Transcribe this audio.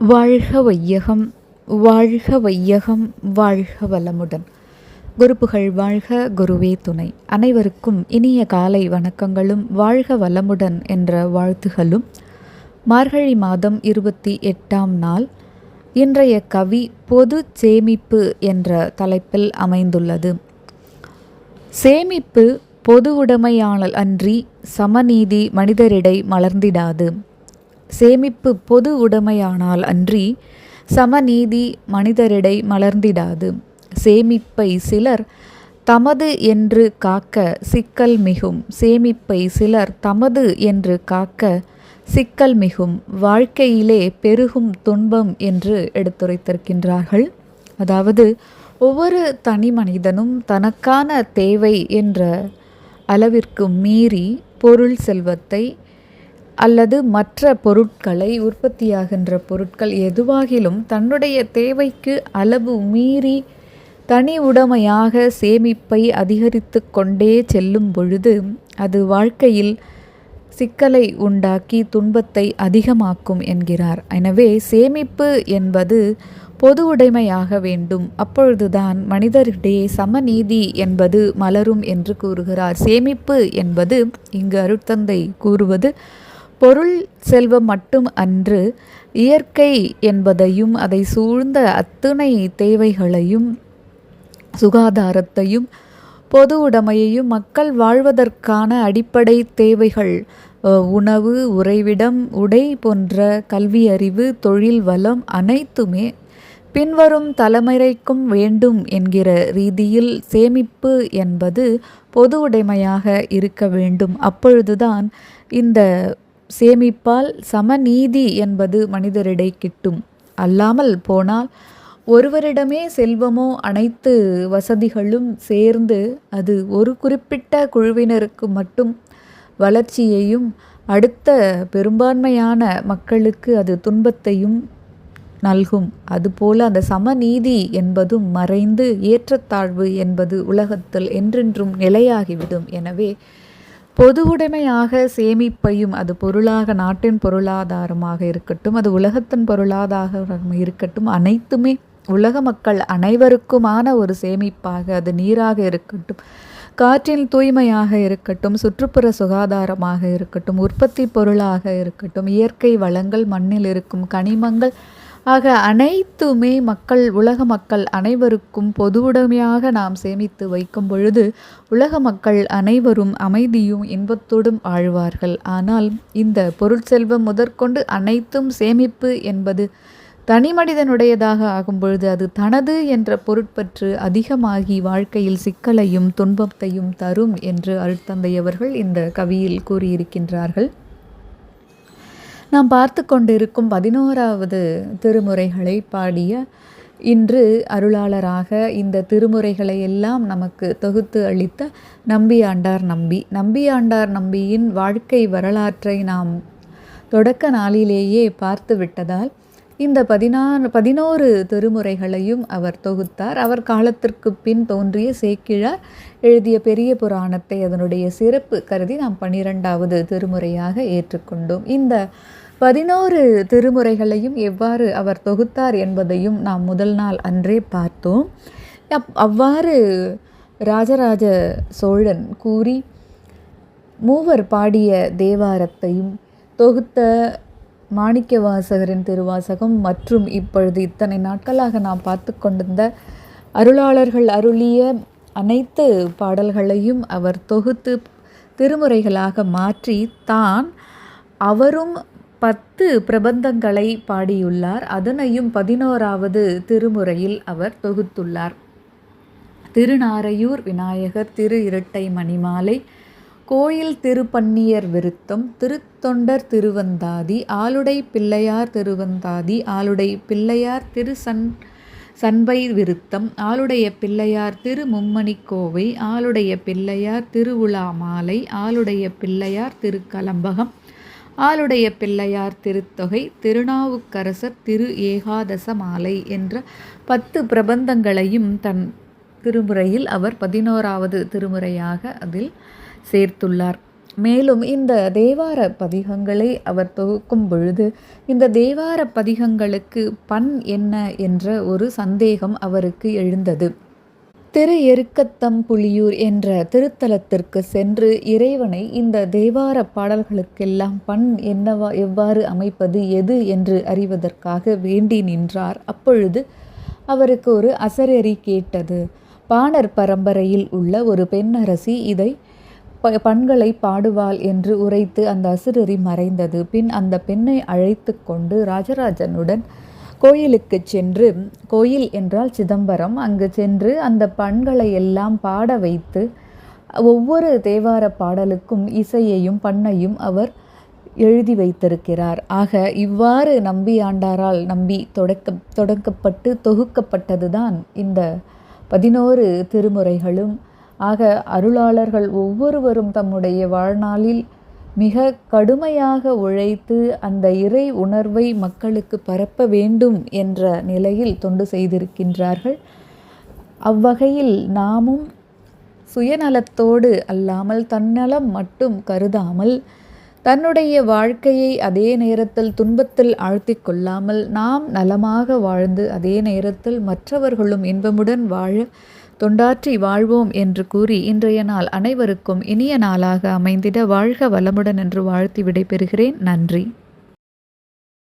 வாழ்க வையகம் வாழ்க வையகம் வாழ்க வளமுடன். குருப்புகள் வாழ்க குருவே துணை. அனைவருக்கும் இனிய காலை வணக்கங்களும் வாழ்க வளமுடன் என்ற வாழ்த்துகளும். மார்கழி மாதம் இருபத்தி எட்டாம் நாள். இன்றைய கவி பொது சேமிப்பு என்ற தலைப்பில் அமைந்துள்ளது. சேமிப்பு பொது உடைமையானல் அன்றி சமநீதி மனிதரிடை மலர்ந்திடாது. சேமிப்பு பொது உடைமையானால் அன்றி சமநீதி மனிதரிடை மலர்ந்திடாது. சேமிப்பை சிலர் தமது என்று காக்க சிக்கல் மிகும். சேமிப்பை சிலர் தமது என்று காக்க சிக்கல் மிகும். வாழ்க்கையிலே பெருகும் துன்பம் என்று எடுத்துரைத்திருக்கின்றார்கள். அதாவது ஒவ்வொரு தனி மனிதனும் தனக்கான தேவை என்ற அளவிற்கு மீறி பொருள் செல்வத்தை அல்லது மற்ற பொருட்களை உற்பத்தியாகின்ற பொருட்கள் எதுவாகிலும் தன்னுடைய தேவைக்கு அளவு மீறி தனி உடைமையாக சேமிப்பை அதிகரித்து கொண்டே செல்லும் பொழுது அது வாழ்க்கையில் சிக்கலை உண்டாக்கி துன்பத்தை அதிகமாக்கும் என்கிறார். எனவே சேமிப்பு என்பது பொது உடைமையாக வேண்டும். அப்பொழுதுதான் மனிதரிடையே சமநீதி என்பது மலரும் என்று கூறுகிறார். சேமிப்பு என்பது இங்கு அருட்தந்தை கூறுவது பொருள் செல்வம் மட்டும் அன்று இயற்கை என்பதையும் அதை சூழ்ந்த அத்துணை தேவைகளையும் சுகாதாரத்தையும் பொது உடைமையையும் மக்கள் வாழ்வதற்கான அடிப்படை தேவைகள் உணவு உறைவிடம் உடை போன்ற கல்வி அறிவு தொழில் வளம் அனைத்துமே பின்வரும் தலைமுறைக்கும் வேண்டும் என்கிற ரீதியில் சேமிப்பு என்பது பொது உடைமையாக இருக்க வேண்டும். அப்பொழுதுதான் இந்த சேமிப்பால் சமநீதி என்பது மனிதரிடை கிட்டும். அல்லாமல் போனால் ஒருவரிடமே செல்வமோ அனைத்து வசதிகளும் சேர்ந்து அது ஒரு குறிப்பிட்ட குழுவினருக்கு மட்டும் வளர்ச்சியையும் அடுத்த பெரும்பான்மையான மக்களுக்கு அது துன்பத்தையும் நல்கும். அதுபோல அந்த சமநீதி என்பதும் மறைந்து ஏற்றத்தாழ்வு என்பது உலகத்தில் என்றென்றும் நிலையாகிவிடும். எனவே பொதுவுடைமையாக சேமிப்பையும் அது பொருளாக நாட்டின் பொருளாதாரமாக இருக்கட்டும் அது உலகத்தின் பொருளாதாரம் இருக்கட்டும் அனைத்துமே உலக மக்கள் அனைவருக்குமான ஒரு சேமிப்பாக அது நீராக இருக்கட்டும் காற்றின் தூய்மையாக இருக்கட்டும் சுற்றுப்புற சுகாதாரமாக இருக்கட்டும் உற்பத்தி பொருளாக இருக்கட்டும் இயற்கை வளங்கள் மண்ணில் இருக்கும் கனிமங்கள் ஆக அனைத்துமே மக்கள் உலக மக்கள் அனைவருக்கும் பொதுவுடைமையாக நாம் சேமித்து வைக்கும் பொழுது உலக மக்கள் அனைவரும் அமைதியும் இன்பத்தோடும் ஆழ்வார்கள். ஆனால் இந்த பொருட்செல்வம் முதற்கொண்டு அனைத்தும் சேமிப்பு என்பது தனி மனிதனுடையதாக ஆகும்பொழுது அது தனது என்ற பொருட்பற்று அதிகமாகி வாழ்க்கையில் சிக்கலையும் துன்பத்தையும் தரும் என்று அருட்தந்தையவர்கள் இந்த கவியில் கூறியிருக்கின்றார்கள். நாம் பார்த்து கொண்டிருக்கும் பதினோராவது திருமுறைகளை பாடிய இன்று அருளாளராக இந்த திருமுறைகளை எல்லாம் நமக்கு தொகுத்து அளித்த நம்பியாண்டார் நம்பி. நம்பியாண்டார் நம்பியின் வாழ்க்கை வரலாற்றை நாம் தொடக்க நாளிலேயே பார்த்து விட்டதால் இந்த பதினாறு பதினோரு திருமுறைகளையும் அவர் தொகுத்தார். அவர் காலத்திற்கு பின் தோன்றிய சேக்கிழார் எழுதிய பெரிய புராணத்தை அதனுடைய சிறப்பு கருதி நாம் பன்னிரெண்டாவது திருமுறையாக ஏற்றுக்கொண்டோம். இந்த பதினோரு திருமுறைகளையும் எவ்வாறு அவர் தொகுத்தார் என்பதையும் நாம் முதல் நாள் அன்றே பார்த்தோம். அப் அவ்வாறு ராஜராஜ சோழன் கூறி மூவர் பாடிய தேவாரத்தையும் தொகுத்த மாணிக்க வாசகரின் திருவாசகம் மற்றும் இப்பொழுது இத்தனை நாட்களாக நாம் பார்த்து கொண்டிருந்த அருளாளர்கள் அருளிய அனைத்து பாடல்களையும் அவர் தொகுத்து திருமுறைகளாக மாற்றி தான் அவரும் பத்து பிரபந்தங்களை பாடியுள்ளார். அதனையும் பதினோராவது திருமுறையில் அவர் தொகுத்துள்ளார். திருநாரையூர் விநாயகர் திரு இரட்டை மணிமாலை கோயில் திருப்பன்னியர் விருத்தம் திருத்தொண்டர் திருவந்தாதி ஆளுடை பிள்ளையார் திருவந்தாதி ஆளுடை பிள்ளையார் திரு சன் சண்பை விருத்தம் ஆளுடைய பிள்ளையார் திரு மும்மணிக்கோவை ஆளுடைய பிள்ளையார் திருவுலா மாலை ஆளுடைய பிள்ளையார் திருக்கலம்பகம் ஆளுடைய பிள்ளையார் திருத்தொகை திருநாவுக்கரசர் திரு ஏகாதச மாலை என்ற பத்து பிரபந்தங்களையும் தன் திருமுறையில் அவர் பதினோராவது திருமுறையாக அதில் சேர்த்துள்ளார். மேலும் இந்த தேவார பதிகங்களை அவர் தொகுக்கும் பொழுது இந்த தேவார பதிகங்களுக்கு பண் என்ன என்ற ஒரு சந்தேகம் அவருக்கு எழுந்தது. திரு எருக்கத்தம் புலியூர் என்ற திருத்தலத்திற்கு சென்று இறைவனை இந்த தேவார பாடல்களுக்கெல்லாம் பண் என்னவா எவ்வாறு அமைப்பது எது என்று அறிவதற்காக வேண்டி நின்றார். அப்பொழுது அவருக்கு ஒரு அசரறி கேட்டது. பாணர் பரம்பரையில் உள்ள ஒரு பெண்ணரசி இதை ப பண்களை பாடுவாள் என்று உரைத்து அந்த அசுரரி மறைந்தது. பின் அந்த பெண்ணை அழைத்து கொண்டு ராஜராஜனுடன் கோயிலுக்கு சென்று கோயில் என்றால் சிதம்பரம் அங்கு சென்று அந்த பண்களை எல்லாம் பாட வைத்து ஒவ்வொரு தேவார பாடலுக்கும் இசையையும் பண்ணையும் அவர் எழுதி வைத்திருக்கிறார். ஆக இவ்வாறு நம்பி ஆண்டாரால் நம்பி தொடக்க தொடக்கப்பட்டு தொகுக்கப்பட்டதுதான் இந்த பதினோரு திருமுறைகளும். ஆக அருளாளர்கள் ஒவ்வொருவரும் தம்முடைய வாழ்நாளில் மிக கடுமையாக உழைத்து அந்த இறை உணர்வை மக்களுக்கு பரப்ப வேண்டும் என்ற நிலையில் தொண்டு செய்திருக்கின்றார்கள். அவ்வகையில் நாமும் சுயநலத்தோடு அல்லாமல் தன்னலம் மட்டும் கருதாமல் தன்னுடைய வாழ்க்கையை அதே நேரத்தில் துன்பத்தில் ஆழ்த்தி கொள்ளாமல் நாம் நலமாக வாழ்ந்து அதே நேரத்தில் மற்றவர்களும் இன்பமுடன் வாழ தொண்டாற்றி வாழ்வோம் என்று கூறி இன்றைய நாள் அனைவருக்கும் இனிய நாளாக அமைந்திட வாழ்க வளமுடன் என்று வாழ்த்தி விடைபெறுகிறேன். நன்றி.